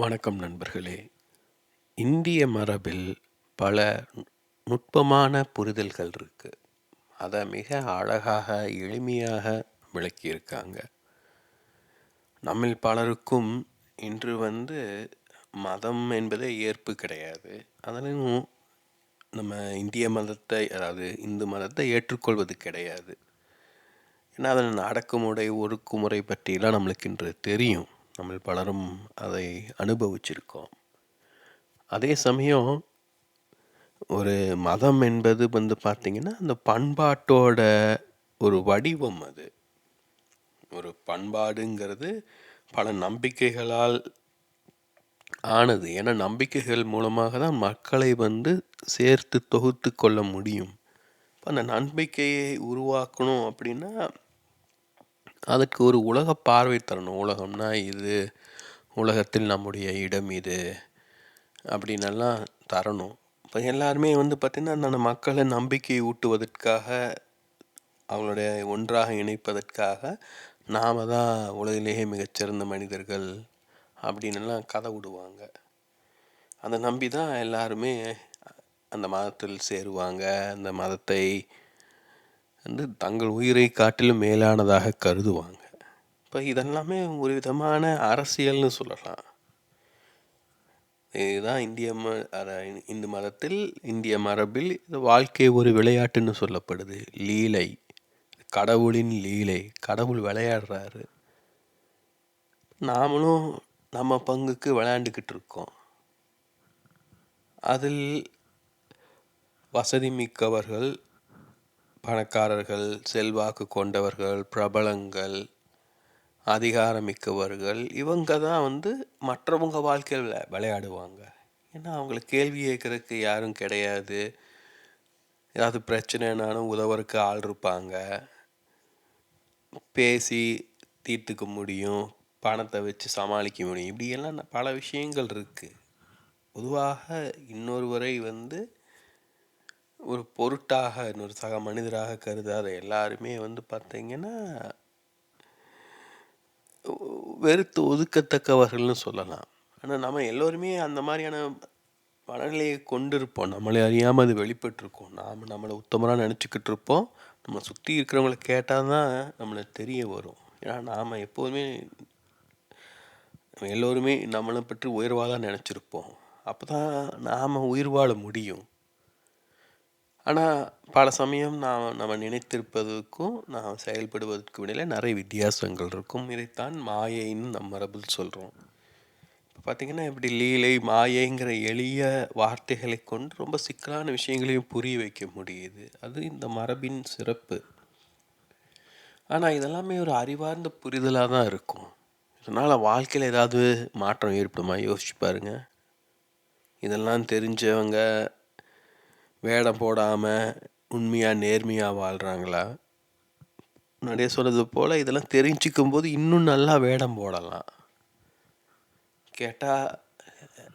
வணக்கம் நண்பர்களே. இந்திய மரபில் பல நுட்பமான புரிதல்கள் இருக்குது அதை மிக அழகாக எளிமையாக விளக்கியிருக்காங்க. நம்மில் பலருக்கும் இன்று வந்து மதம் என்பதே ஏற்பு கிடையாது. அதனும் நம்ம இந்திய மதத்தை அதாவது இந்து மதத்தை ஏற்றுக்கொள்வது கிடையாது. ஏன்னா அதன் அடக்குமுறை ஒடுக்குமுறை பற்றிலாம் நம்மளுக்கு இன்று தெரியும். நம்ம பலரும் அதை அனுபவிச்சிருக்கோம். அதே சமயம் ஒரு மதம் என்பது வந்து பார்த்திங்கன்னா அந்த பண்பாட்டோட ஒரு வடிவம் அது. ஒரு பண்பாடுங்கிறது பல நம்பிக்கைகளால் ஆனது. ஏன்னா நம்பிக்கைகள் மூலமாக தான் மக்களை வந்து சேர்த்து தொகுத்து கொள்ள முடியும். இப்போ அந்த நம்பிக்கையை உருவாக்கணும் அப்படின்னா அதுக்கு ஒரு உலக பார்வை தரணும். உலகம்னா இது. உலகத்தில் நம்முடைய இடம் இது. அப்படின்னெல்லாம் தரணும். இப்போ எல்லாருமே வந்து பார்த்திங்கன்னா அந்த மக்களை நம்பிக்கை ஊட்டுவதற்காக அவங்களுடைய ஒன்றாக இணைப்பதற்காக நாம் தான் உலகிலேயே மிகச்சிறந்த மனிதர்கள் அப்படின்னுலாம் கதை விடுவாங்க. அதை நம்பி தான் எல்லாருமே அந்த மதத்தில் சேருவாங்க. அந்த மதத்தை வந்து தங்கள் உயிரை காட்டிலும் மேலானதாக கருதுவாங்க. இப்போ இதெல்லாமே ஒரு விதமான அரசியல்னு சொல்லலாம். இதுதான் இந்திய ம இந்து மதத்தில் இந்திய மரபில் இது வாழ்க்கை ஒரு விளையாட்டுன்னு சொல்லப்படுது. லீலை கடவுளின் லீலை கடவுள் விளையாடுறாரு. நாமளும் நம்ம பங்குக்கு விளையாண்டுக்கிட்டு இருக்கோம். அதில் வசதி மிக்கவர்கள் பணக்காரர்கள் செல்வாக்கு கொண்டவர்கள் பிரபலங்கள் அதிகாரமிக்கவர்கள் இவங்க தான் வந்து மற்றவங்க வாழ்க்கையில் விளையாடுவாங்க. ஏன்னா அவங்களுக்கு கேள்வி கேட்குறதுக்கு யாரும் கிடையாது. ஏதாவது பிரச்சனைனாலும் உதவுறதுக்கு ஆள் இருப்பாங்க. பேசி தீர்த்துக்க முடியும் பணத்தை வச்சு சமாளிக்க முடியும். இப்படியெல்லாம் பல விஷயங்கள் இருக்குது பொதுவாக இன்னொருவரை வந்து ஒரு பொருட்டாக இன்னொரு சக மனிதராக கருதாத எல்லாருமே வந்து பார்த்தீங்கன்னா வெறுத்து ஒதுக்கத்தக்கவர்கள்னு சொல்லலாம். ஆனால் நம்ம எல்லோருமே அந்த மாதிரியான மனநிலையை கொண்டிருப்போம். நம்மளை அறியாமல் அது வெளிப்பட்டிருக்கோம். நாம் நம்மளை உத்தமராக நினச்சிக்கிட்டு இருப்போம். நம்மளை சுற்றி இருக்கிறவங்கள கேட்டால் தான் நம்மளுக்கு தெரிய வரும். ஏன்னா நாம் எப்போதுமே எல்லோருமே நம்மளை பற்றி உயர்வாக தான் நினச்சிருப்போம். அப்போ தான் நாம் உயிர் வாழ முடியும். ஆனால் பல சமயம் நாம் நம்ம நினைத்திருப்பதற்கும் நாம் செயல்படுவதற்கும் இடையில நிறைய வித்தியாசங்கள் இருக்கும். இதைத்தான் மாயைன்னு நம்ம மரபில் சொல்கிறோம் இப்போ பார்த்தீங்கன்னா இப்படி லீலை மாயைங்கிற எளிய வார்த்தைகளை கொண்டு ரொம்ப சிக்கலான விஷயங்களையும் புரிய வைக்க முடியுது. அது இந்த மரபின் சிறப்பு. ஆனால் இதெல்லாமே ஒரு அறிவார்ந்த புரிதலாக தான் இருக்கும். இதனால் வாழ்க்கையில் ஏதாவது மாற்றம் ஏற்படுமா? யோசிச்சு பாருங்க. இதெல்லாம் தெரிஞ்சவங்க வேடம் போடாமல் உண்மையாக நேர்மையாக வாழ்கிறாங்களா முன்னாடியே சொன்னது போல் இதெல்லாம் தெரிஞ்சுக்கும் போது இன்னும் நல்லா வேடம் போடலாம். கேட்டால்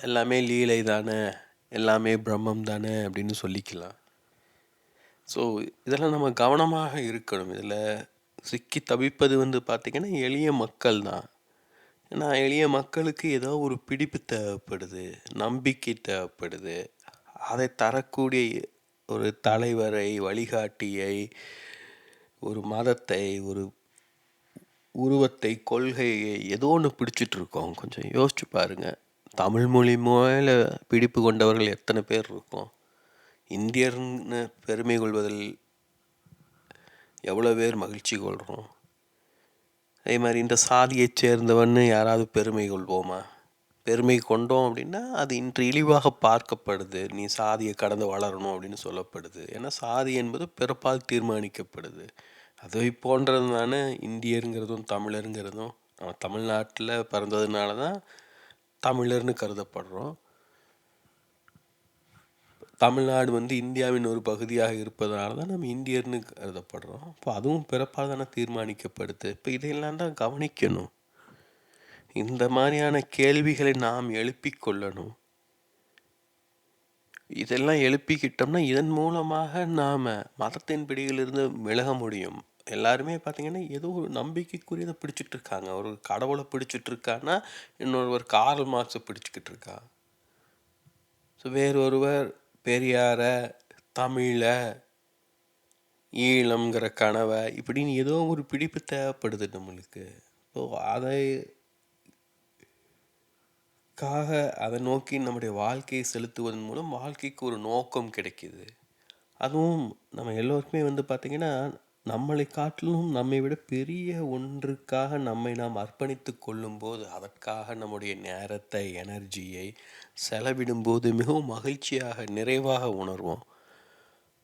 எல்லாமே லீலை தானே எல்லாமே பிரம்மம் தானே அப்படின்னு சொல்லிக்கலாம். ஸோ இதெல்லாம் நம்ம கவனமாக இருக்கணும். இதில் சிக்கி தவிப்பது வந்து பார்த்திங்கன்னா எளிய மக்கள் தான். ஏன்னா எளிய மக்களுக்கு ஏதோ ஒரு பிடிப்பு தேவைப்படுது நம்பிக்கை தேவைப்படுது. அதை தரக்கூடிய ஒரு தலைவரை வழிகாட்டியை ஒரு மதத்தை ஒரு உருவத்தை கொள்கையை ஏதோ ஒன்று பிடிச்சிட்டு இருக்கோம். கொஞ்சம் யோசிச்சு பாருங்க. தமிழ் மொழி மேல பிடிப்பு கொண்டவர்கள் எத்தனை பேர் இருக்கோம்? இந்தியர்னு பெருமை கொள்வதில் எவ்வளோ பேர் மகிழ்ச்சி கொள்கிறோம் அதே மாதிரி இந்த சாதியைச் சேர்ந்தவன்னு யாராவது பெருமை கொள்வோமா? பெருமை கொண்டோம் அப்படின்னா அது இன்று இழிவாக பார்க்கப்படுது. நீ சாதியை கடந்து வளரணும் அப்படின்னு சொல்லப்படுது. ஏன்னா சாதி என்பது பிறப்பால் தீர்மானிக்கப்படுது. அதை போன்றது தானே இந்தியருங்கிறதும் தமிழருங்கிறதும். நம்ம தமிழ்நாட்டில் பிறந்ததுனால தான் தமிழர்னு கருதப்படுறோம். தமிழ்நாடு வந்து இந்தியாவின் ஒரு பகுதியாக இருப்பதனால தான் நம்ம இந்தியர்னு கருதப்படுறோம். இப்போ அதுவும் பிறப்பால் தானே தீர்மானிக்கப்படுது. இப்போ இதையெல்லாம் தான் கவனிக்கணும். இந்த மாதிரியான கேள்விகளை நாம் எழுப்பிக் கொள்ளணும். இதெல்லாம் எழுப்பிக்கிட்டோம்னா இதன் மூலமாக நாம் மதத்தின் பிடியிலிருந்து விலக முடியும். எல்லாருமே பார்த்தீங்கன்னா ஏதோ ஒரு நம்பிக்கைக்குரியதை பிடிச்சிட்டு இருக்காங்க ஒரு கடவுளை பிடிச்சிட்டு இருக்கான்னா இன்னொருவர் கார்ல் மார்க்ஸை பிடிச்சிக்கிட்டு இருக்கா ஸோ வேறொருவர் பெரியாரை தமிழை ஈழம்ங்கிற கனவை இப்படின்னு ஏதோ ஒரு பிடிப்பு தேவைப்படுது நம்மளுக்கு. ஸோ அதை காக அதை நோக்கி நம்முடைய வாழ்க்கையை செலுத்துவதன் மூலம் வாழ்க்கைக்கு ஒரு நோக்கம் கிடைக்கிது. அதுவும் நம்ம எல்லோருக்குமே வந்து பார்த்திங்கன்னா நம்மளை காட்டிலும் நம்மை விட பெரிய ஒன்றுக்காக நம்மை நாம் அர்ப்பணித்து கொள்ளும்போது அதற்காக நம்முடைய நேரத்தை எனர்ஜியை செலவிடும்போது மிகவும் மகிழ்ச்சியாக நிறைவாக உணர்வோம்.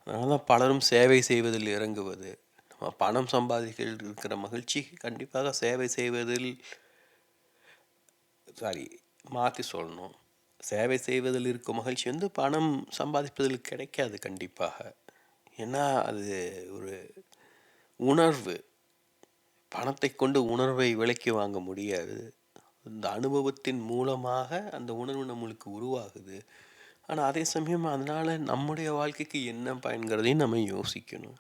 அதனால தான் பலரும் சேவை செய்வதில் இறங்குவது நம்ம பணம் சம்பாதிக்க இருக்கிற மகிழ்ச்சி கண்டிப்பாக சேவை செய்வதில் சாரி மாற்றி சொல்லணும். சேவை செய்வதில் இருக்கும் மகிழ்ச்சி வந்து பணம் சம்பாதிப்பதில் கிடைக்காது கண்டிப்பாக. ஏன்னா அது ஒரு உணர்வு. பணத்தை கொண்டு உணர்வை விலைக்கு வாங்க முடியாது. அந்த அனுபவத்தின் மூலமாக அந்த உணர்வு நம்மளுக்கு உருவாகுது. ஆனால் அதே சமயம் அதனால் நம்முடைய வாழ்க்கைக்கு என்ன பயன்கிறதையும் நம்ம யோசிக்கணும்.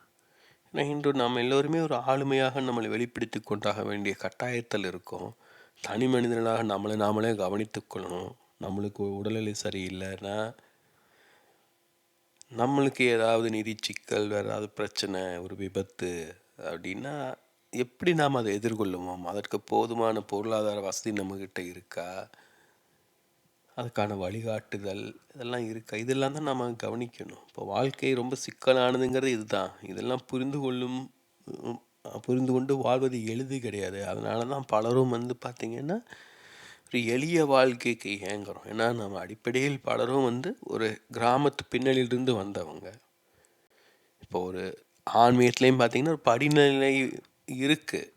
ஏன்னா இன்று நம்ம எல்லோருமே ஒரு ஆளுமையாக நம்மளை வெளிப்படுத்தி கொண்டாக வேண்டிய கட்டாயத்தில் இருக்கோம். தனி மனிதனாக நம்மளை நாமளே கவனித்து கொள்ளணும். நம்மளுக்கு உடல்நிலை சரியில்லைன்னா நம்மளுக்கு ஏதாவது நிதி சிக்கல் வேறு ஏதாவது பிரச்சனை ஒரு விபத்து அப்படின்னா எப்படி நாம் அதை எதிர்கொள்ளுவோம்? அதற்கு போதுமான பொருளாதார வசதி நம்மக்கிட்ட இருக்கா? அதுக்கான வழிகாட்டுதல் இதெல்லாம் இருக்கா? இதெல்லாம் தான் நம்ம கவனிக்கணும். இப்போ வாழ்க்கை ரொம்ப சிக்கலானதுங்கிறது இதுதான். இதெல்லாம் புரிந்து கொள்ளும் புரிந்து கொண்டு வாழ்வது எளிது கிடையாது. அதனால தான் பலரும் வந்து பார்த்திங்கன்னா ஒரு எளிய வாழ்க்கைக்கு ஏங்குறோம். ஏன்னா நம்ம அடிப்படையில் பலரும் வந்து ஒரு கிராமத்து பின்னணியிலிருந்து வந்தவங்க. இப்போ ஒரு ஆன்மீகத்துலேயும் பார்த்திங்கன்னா ஒரு படிநிலை இருக்குது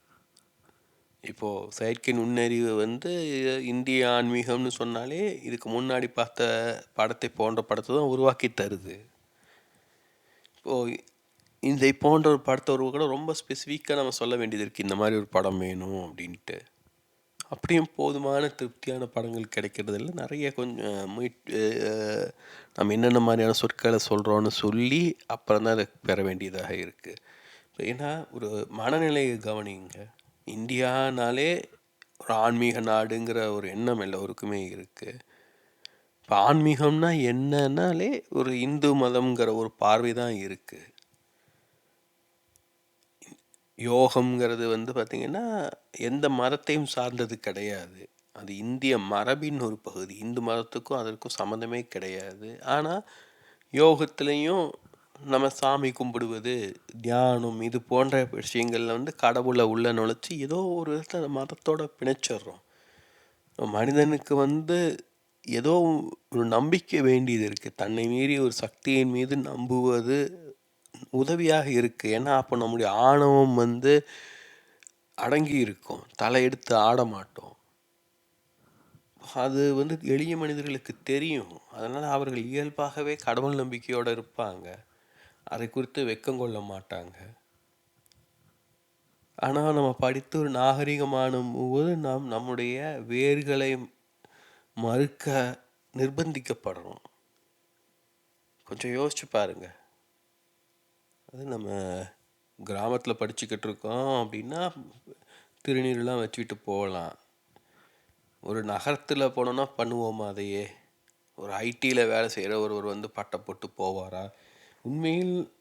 இப்போது செயற்கை நுண்ணறிவு வந்து இந்திய ஆன்மீகம்னு சொன்னாலே இதுக்கு முன்னாடி பார்த்த படத்தை போன்ற படத்தை தான் உருவாக்கி தருது. இப்போது இதை போன்ற ஒரு படத்தை கூட ரொம்ப ஸ்பெசிஃபிக்காக நம்ம சொல்ல வேண்டியது இருக்குது இந்த மாதிரி ஒரு படம் வேணும் அப்படின்ட்டு. அப்படியும் போதுமான திருப்தியான படங்கள் கிடைக்கிறதில்ல நிறைய கொஞ்சம் நம்ம என்னென்ன மாதிரியான சொற்களை சொல்கிறோன்னு சொல்லி அப்புறம் தான் அதை பெற வேண்டியதாக இருக்குது ஏன்னா ஒரு மனநிலையை கவனிங்க. இந்தியானாலே ஒரு ஆன்மீக நாடுங்கிற ஒரு எண்ணம் எல்லோருக்குமே இருக்குது இப்போ ஆன்மீகம்னா என்னன்னாலே ஒரு இந்து மதம்ங்கிற ஒரு பார்வை தான் இருக்குது யோகம்ங்கிறது வந்து பார்த்திங்கன்னா எந்த மதத்தையும் சார்ந்தது கிடையாது. அது இந்திய மரபின் ஒரு பகுதி. இந்து மதத்துக்கும் அதற்கும் சம்மந்தமே கிடையாது. ஆனால் யோகத்துலேயும் நம்ம சாமி கும்பிடுவது தியானம் இது போன்ற விஷயங்களில் வந்து கடவுளை உள்ள நுழைச்சி ஏதோ ஒரு விதத்தில் மதத்தோட பிணைச்சிடுறோம். மனிதனுக்கு வந்து ஏதோ ஒரு நம்பிக்கை வேண்டியது இருக்குது தன்னை மீறி ஒரு சக்தியின் மீது நம்புவது உதவியாக இருக்குது ஏன்னா அப்போ நம்முடைய ஆணவம் வந்து அடங்கி இருக்கும். தலையெடுத்து ஆட மாட்டோம். அது வந்து எளிய மனிதர்களுக்கு தெரியும். அதனால் அவர்கள் இயல்பாகவே கடவுள் நம்பிக்கையோடு இருப்பாங்க. அதை குறித்து வெக்கம் கொள்ள மாட்டாங்க. ஆனால் நம்ம படித்து ஒரு நாகரிகமான போது நாம் நம்முடைய வேர்களை மறுக்க நிர்பந்திக்கப்படுறோம். கொஞ்சம் யோசிச்சு பாருங்கள் அது நம்ம கிராமத்தில் படிச்சுக்கிட்டு இருக்கோம் அப்படின்னா திருநீர்லாம் வச்சுக்கிட்டு போகலாம். ஒரு நகரத்தில் போனோன்னா பண்ணுவோமா அதையே? ஒரு ஐடியில் வேலை செய்கிற ஒருவர் வந்து பட்டை போட்டு போவாரா? உண்மையில்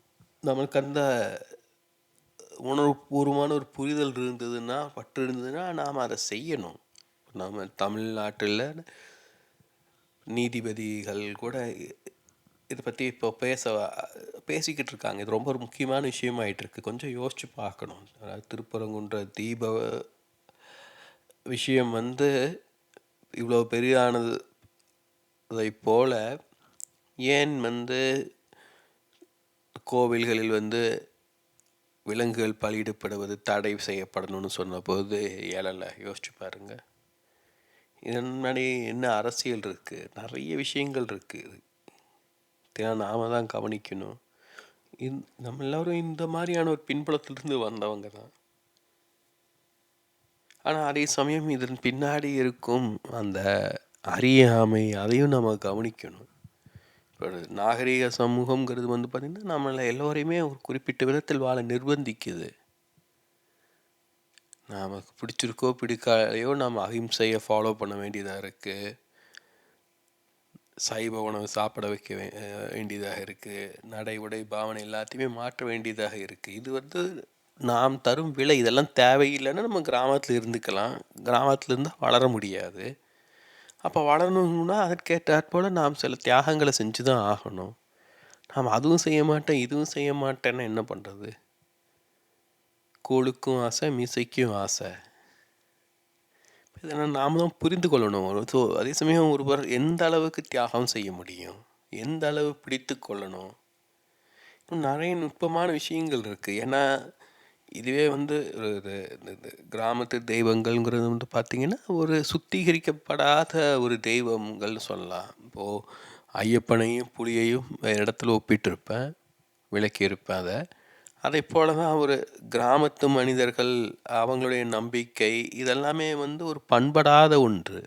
நம்மளுக்கு அந்த உணர்வுபூர்வமான ஒரு புரிதல் இருந்ததுன்னா பற்று இருந்ததுன்னா நாம் அதை செய்யணும். நம்ம தமிழ்நாட்டில் நீதிபதிகள் கூட இதை பற்றி இப்போ பேச பேசிக்கிட்டு இருக்காங்க. இது ரொம்ப ஒரு முக்கியமான விஷயமாயிட்டு இருக்கு கொஞ்சம் யோசித்து பார்க்கணும். அதாவது திருப்பரங்குன்ற தீப விஷயம் வந்து இவ்வளோ பெரியானது அதை போல் ஏன் வந்து கோவில்களில் வந்து விலங்குகள் பலியிடப்படுவது தடை செய்யப்படணும்னு சொன்னபோது ஏழலை யோசிச்சு பாருங்கள் இதன் முன்னாடி என்ன அரசியல் இருக்குது நிறைய விஷயங்கள் இருக்குது நாம தான் கவனிக்கணும். இந் நம்ம எல்லோரும் இந்த மாதிரியான ஒரு பின்புலத்திலிருந்து வந்தவங்க தான். ஆனால் அதே சமயம் இதன் பின்னாடி இருக்கும் அந்த அறியாமை அதையும் நம்ம கவனிக்கணும். இப்போ நாகரிக சமூகங்கிறது வந்து பார்த்திங்கன்னா நம்மளை எல்லோரையுமே ஒரு குறிப்பிட்ட விதத்தில் வாழ நிர்பந்திக்குது. நமக்கு பிடிச்சிருக்கோ பிடிக்காதையோ நம்ம அகிம்சையை ஃபாலோ பண்ண வேண்டியதாக இருக்குது சைவ உணவு சாப்பிட வைக்க வே வேண்டியதாக இருக்குது நடை உடை பாவனை எல்லாத்தையுமே மாற்ற வேண்டியதாக இருக்குது இது வந்து நாம் தரும் விலை இதெல்லாம் தேவையில்லைன்னா நம்ம கிராமத்தில் இருந்துக்கலாம். கிராமத்தில் இருந்தால் வளர முடியாது. அப்போ வளரணும்னா அதற்கேற்றாற் நாம் சில தியாகங்களை செஞ்சு தான் ஆகணும். நாம் அதுவும் செய்ய மாட்டேன் இதுவும் செய்ய மாட்டேன்னா என்ன பண்ணுறது கோளுக்கும் ஆசை மீசைக்கும் ஆசை. இதெல்லாம் நாம் தான் புரிந்து கொள்ளணும். ஸோ அதே சமயம் ஒருவர் எந்த அளவுக்கு தியாகம் செய்ய முடியும்? எந்த அளவு பிடித்து கொள்ளணும்? இன்னும் நிறைய நுட்பமான விஷயங்கள் இருக்குது ஏன்னா இதுவே வந்து ஒரு கிராமத்து தெய்வங்கள்ங்கிறது வந்து பார்த்திங்கன்னா ஒரு சுத்திகரிக்கப்படாத ஒரு தெய்வங்கள் சொல்லலாம். இப்போது ஐயப்பனையும் புளியையும் இடத்துல ஒப்பிட்டிருப்பேன். விளக்கியிருப்பேன் அதை. அதை போல தான் ஒரு கிராமத்து மனிதர்கள் அவங்களுடைய நம்பிக்கை இதெல்லாமே வந்து ஒரு பண்படாத ஒன்று.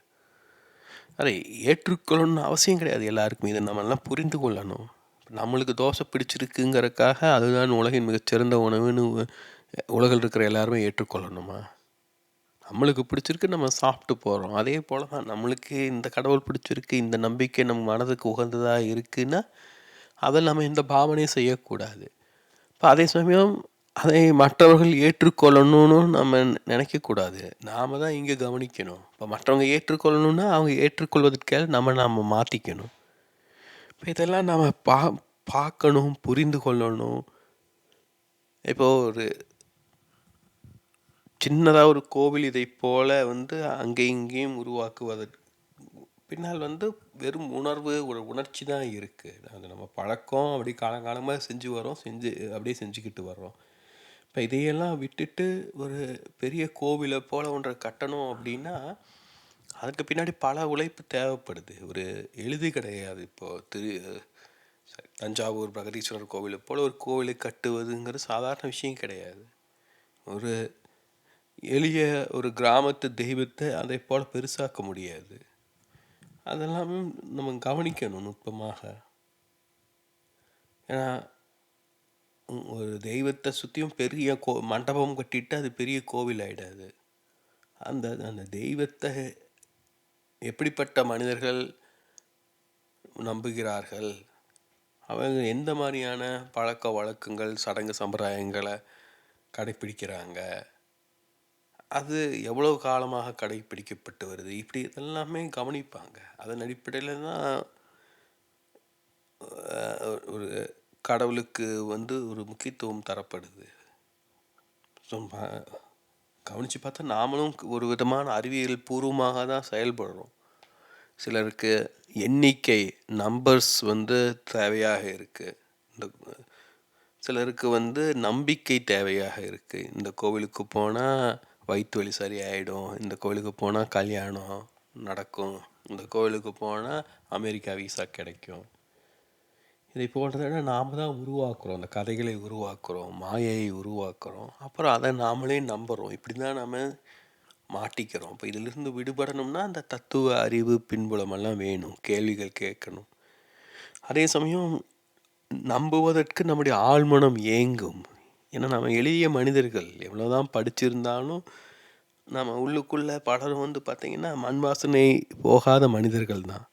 அதை ஏற்றுக்கொள்ளணும்னு அவசியம் கிடையாது எல்லாருக்குமே. இதை நம்மளாம் புரிந்து கொள்ளணும். நம்மளுக்கு தோசை பிடிச்சிருக்குங்கிறக்காக அதுதான் உலகின் மிகச்சிறந்த உணவுன்னு உலகில் இருக்கிற எல்லாருமே ஏற்றுக்கொள்ளணுமா? நம்மளுக்கு பிடிச்சிருக்கு நம்ம சாப்பிட்டு போகிறோம் அதே போல் தான் நம்மளுக்கு இந்த கடவுள் பிடிச்சிருக்கு இந்த நம்பிக்கை நம்ம மனதுக்கு உகந்ததாக இருக்குன்னா அதை நம்ம இந்த பாவனையும் செய்யக்கூடாது. இப்போ அதே சமயம் அதை மற்றவர்கள் ஏற்றுக்கொள்ளணும்னு நம்ம நினைக்கக்கூடாது. நாம் தான் இங்கே கவனிக்கணும். இப்போ மற்றவங்க ஏற்றுக்கொள்ளணும்னா அவங்க ஏற்றுக்கொள்வதற்கே நம்ம நாம் மாற்றிக்கணும் இப்போ இதெல்லாம் நாம் பா பார்க்கணும் புரிந்து கொள்ளணும். இப்போது ஒரு சின்னதாக ஒரு கோவில் இதை போல் வந்து அங்கே இங்கேயும் உருவாக்குவதற்கு பின்னால் வந்து வெறும் உணர்வு ஒரு உணர்ச்சி தான் இருக்குது அது நம்ம பழக்கம் அப்படி காலங்காலமாக செஞ்சு வரோம் செஞ்சு அப்படியே செஞ்சுக்கிட்டு வர்றோம். இப்போ இதையெல்லாம் விட்டுட்டு ஒரு பெரிய கோவிலை போல் ஒன்றை கட்டணும் அப்படின்னா அதுக்கு பின்னாடி பல உழைப்பு தேவைப்படுது. ஒரு எழுதி கிடையாது. இப்போது திரு தஞ்சாவூர் பிரகதீஸ்வரர் கோவிலை போல் ஒரு கோவிலை கட்டுவதுங்கிறது சாதாரண விஷயம் கிடையாது. ஒரு எளிய ஒரு கிராமத்து தெய்வத்தை அதை போல் பெருசாக்க முடியாது. அதெல்லாமே நம்ம கவனிக்கணும் நுட்பமாக. ஏன்னா ஒரு தெய்வத்தை சுற்றியும் பெரிய கோ மண்டபம் கட்டிட்டு அது பெரிய கோவில் ஆகிடாது அந்த அந்த தெய்வத்தை எப்படிப்பட்ட மனிதர்கள் நம்புகிறார்கள்? அவங்க எந்த மாதிரியான பழக்க வழக்கங்கள் சடங்கு சம்பிரதாயங்களை கடைப்பிடிக்கிறாங்க? அது எவ்வளோ காலமாக கடைப்பிடிக்கப்பட்டு வருது? இப்படி இதெல்லாமே கவனிப்பாங்க. அதன் அடிப்படையில் தான் ஒரு கடவுளுக்கு வந்து ஒரு முக்கியத்துவம் தரப்படுது. ஸோ கவனித்து பார்த்தா நாமளும் ஒரு விதமான அறிவியல் பூர்வமாக தான் செயல்படுறோம். சிலருக்கு எண்ணிக்கை நம்பர்ஸ் வந்து தேவையாக இருக்குது இந்த சிலருக்கு வந்து நம்பிக்கை தேவையாக இருக்குது இந்த கோவிலுக்கு போனால் வயிற்று வலி சரியாயிடும். இந்த கோவிலுக்கு போனால் கல்யாணம் நடக்கும். இந்த கோவிலுக்கு போனால் அமெரிக்கா விசா கிடைக்கும். இதை போன்றதை நாம் தான் உருவாக்குறோம். அந்த கதைகளை உருவாக்குறோம். மாயையை உருவாக்குறோம். அப்புறம் அதை நாமளே நம்புகிறோம் இப்படி தான் நாம் மாட்டிக்கிறோம். இப்போ இதிலிருந்து விடுபடணும்னா அந்த தத்துவ அறிவு பின்புலமெல்லாம் வேணும். கேள்விகள் கேட்கணும். அதே சமயம் நம்புவதற்கு நம்முடைய ஆழ்மனம் ஏங்கும். ஏன்னா நம்ம எளிய மனிதர்கள் எவ்வளோதான் படிச்சிருந்தாலும் நம்ம உள்ளுக்குள்ளே பலரும் வந்து பார்த்திங்கன்னா மண் வாசனை போகாத மனிதர்கள் தான்.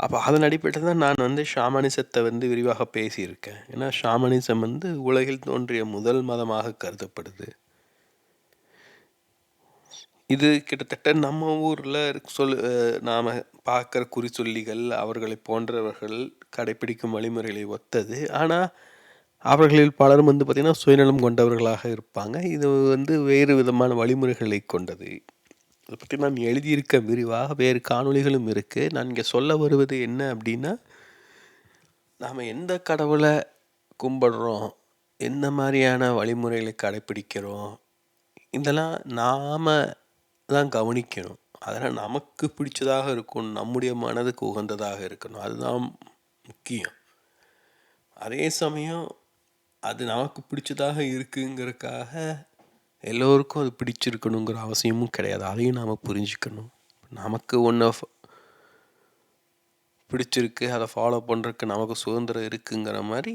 அப்போ அதன் அடிப்படையில் தான் நான் வந்து ஷாமனிசத்தை வந்து விரிவாக பேசியிருக்கேன். ஏன்னா ஷாமனிசம் வந்து உலகில் தோன்றிய முதல் மதமாக கருதப்படுது. இது கிட்டத்தட்ட நம்ம ஊரில் சொல் நாம் பார்க்குற குறிச்சொல்லிகள் அவர்களை போன்றவர்கள் கடைப்பிடிக்கும் வழிமுறைகளை ஒத்தது. ஆனால் அவர்களில் பலரும் வந்து பார்த்திங்கன்னா சுயநலம் கொண்டவர்களாக இருப்பாங்க. இது வந்து வேறு விதமான வழிமுறைகளை கொண்டது. இதை பற்றி நான் எழுதியிருக்க விரிவாக வேறு காணொளிகளும் இருக்குது நான் இங்கே சொல்ல வருவது என்ன அப்படின்னா நாம் எந்த கடவுளை கும்பிடுறோம் எந்த மாதிரியான வழிமுறைகளை கடைப்பிடிக்கிறோம் இதெல்லாம் நாம் தான் கவனிக்கணும். அதெல்லாம் நமக்கு பிடிச்சதாக இருக்கணும் நம்முடைய மனதுக்கு உகந்ததாக இருக்கணும். அதுதான் முக்கியம். அதே சமயம் அது நமக்கு பிடிச்சதாக இருக்குங்கிறக்காக எல்லோருக்கும் அது பிடிச்சிருக்கணுங்கிற அவசியமும் கிடையாது. அதையும் நாம் புரிஞ்சுக்கணும். நமக்கு ஒன்று பிடிச்சிருக்கு அதை ஃபாலோ பண்ணுறதுக்கு நமக்கு சுதந்திரம் இருக்குங்கிற மாதிரி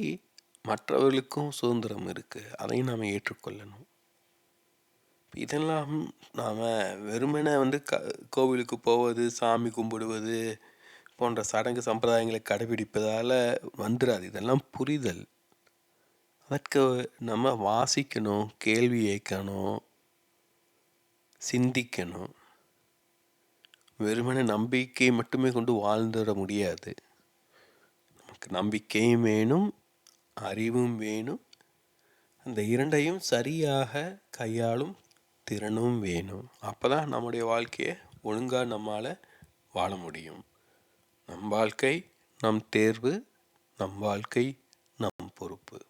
மற்றவர்களுக்கும் சுதந்திரம் இருக்குது அதையும் நாம் ஏற்றுக்கொள்ளணும். இதெல்லாம் நாம் வெறுமனே வந்து க கோவிலுக்கு போவது சாமி கும்பிடுவது போன்ற சடங்கு சம்பிரதாயங்களை கடைபிடிப்பதால் வந்துடாது இதெல்லாம் புரிதல். அதற்கு நம்ம வாசிக்கணும் கேள்வி கேட்கணும் சிந்திக்கணும். வெறுமனே நம்பிக்கை மட்டுமே கொண்டு வாழ்ந்துட முடியாது. நமக்கு நம்பிக்கையும் வேணும் அறிவும் வேணும். அந்த இரண்டையும் சரியாக கையாளும் திறனும் வேணும். அப்போ தான் நம்முடைய வாழ்க்கையை ஒழுங்காக நம்மால் வாழ முடியும். நம் வாழ்க்கை நம் தேர்வு நம் வாழ்க்கை நம் பொறுப்பு.